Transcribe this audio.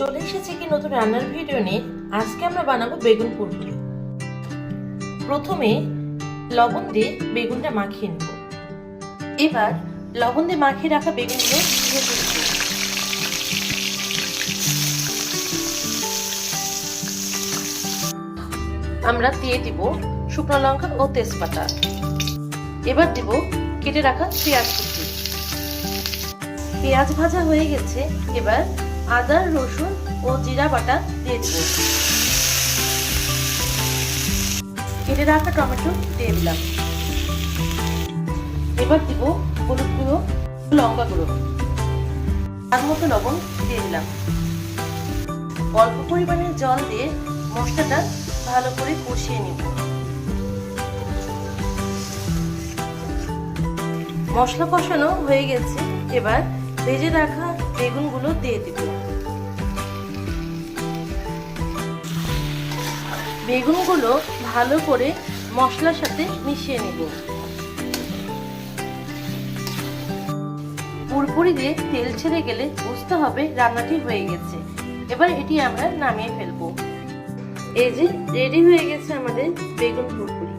চলে এসেছি কি নতুন রান্নার ভিডিও নিয়ে? আজকে আমরা বানাবো বেগুন পুরপুরি প্রথমে লবণ দিয়ে বেগুনটা মাখিয়ে নেব। এবার লবণ দিয়ে মাখিয়ে রাখা বেগুনগুলো আমরা দিয়ে দিব শুকনো লঙ্কা ও তেজপাতা। এবার দিব কেটে রাখা পেঁয়াজ পেঁয়াজ ভাজা হয়ে গেছে, এবার আদা, রসুন ও জিরা বাটা দিয়ে দিব। কেটে রাখা টমেটো দিয়ে দিলাম। এবার দিব হলুদ গুঁড়ো, লঙ্কা গুঁড়ো। তার মতো লবণ দিয়ে দিলাম। অল্প পরিমাণে জল দিয়ে মশলাটা ভালো করে কষিয়ে নিব। মশলা কষানো হয়ে গেছে। এবার ভেজে রাখা বেগুনগুলো দিয়ে দিব। বেগুনগুলো ভালো করে মশলার সাথে মিশিয়ে নেব। পুরপুরি দিয়ে তেল ছেড়ে গেলে বুঝতে হবে রান্নাটি হয়ে গেছে। এবার এটি আমরা নামিয়ে ফেলব। এই যে রেডি হয়ে গেছে আমাদের বেগুন পুরপুরি।